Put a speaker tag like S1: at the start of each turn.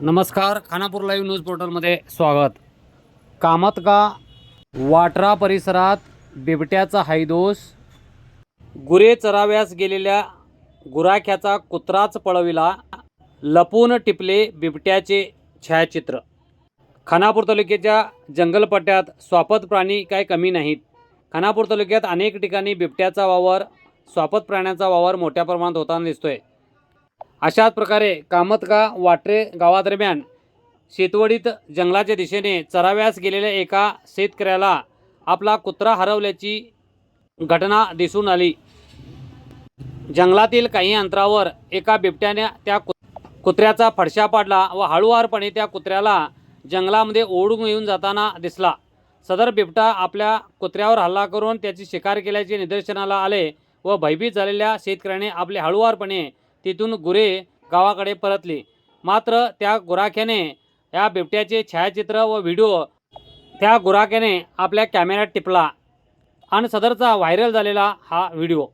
S1: नमस्कार Khanapur live news पोर्टलमध्ये स्वागत. कामतका वाटरा परिसरात बिबट्याचा हायदोस गुरे चराव्यास गेलेल्या गुराख्याचा कुत्राच पळविला. लपून टिपले बिबट्याचे छायाचित्र. खानापूर तालुक्याच्या जंगलपट्ट्यात स्वापत प्राणी काय कमी नाहीत. खानापूर तालुक्यात अनेक ठिकाणी बिबट्याचा वावर स्वापत प्राण्यांचा वावर मोठ्या प्रमाणात होताना दिसतोय. अशाच प्रकारे कामतका वाटरे गावादरम्यान शेतवडीत जंगलाच्या दिशेने चराव्यास गेलेल्या एका शेतकऱ्याला आपला कुत्रा हरवल्याची घटना दिसून आली. जंगलातील काही अंतरावर एका बिबट्याने त्या कु कुत्र्याचा फडशा पाडला व हळूवारपणे त्या कुत्र्याला जंगलामध्ये ओढून येऊन जाताना दिसला. सदर बिबटा आपल्या कुत्र्यावर हल्ला करून त्याची शिकार केल्याचे निदर्शनाला आले व भयभीत झालेल्या शेतकऱ्याने आपले हळूवारपणे तिथून गुरे गावाकडे परतली. मात्र त्या गुराख्याने या बिबट्याचे छायाचित्र व व्हिडिओ त्या गुराख्याने आपल्या कॅमेऱ्यात टिपला आणि सदरचा व्हायरल झालेला हा व्हिडिओ.